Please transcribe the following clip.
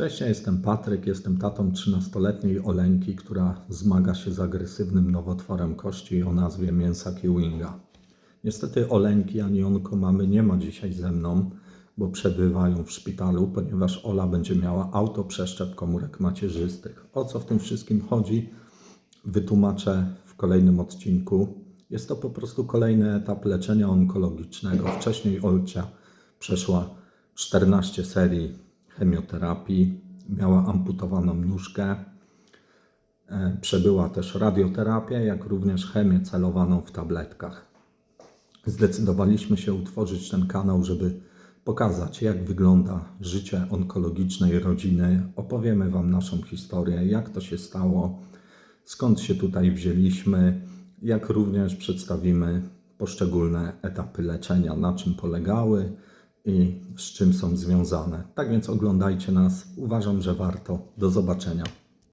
Cześć, ja jestem Patryk, jestem tatą 13-letniej Oleńki, która zmaga się z agresywnym nowotworem kości o nazwie mięsa Kiwinga. Niestety Oleńki ani onko mamy nie ma dzisiaj ze mną, bo przebywają w szpitalu, ponieważ Ola będzie miała autoprzeszczep komórek macierzystych. O co w tym wszystkim chodzi, wytłumaczę w kolejnym odcinku. Jest to po prostu kolejny etap leczenia onkologicznego. Wcześniej Olcia przeszła 14 serii chemioterapii, miała amputowaną nóżkę, e, przebyła też radioterapię, jak również chemię celowaną w tabletkach. Zdecydowaliśmy się utworzyć ten kanał, żeby pokazać, jak wygląda życie onkologicznej rodziny. Opowiemy Wam naszą historię, jak to się stało, skąd się tutaj wzięliśmy, jak również przedstawimy poszczególne etapy leczenia, na czym polegały i z czym są związane. Tak więc oglądajcie nas, uważam, że warto. Do zobaczenia.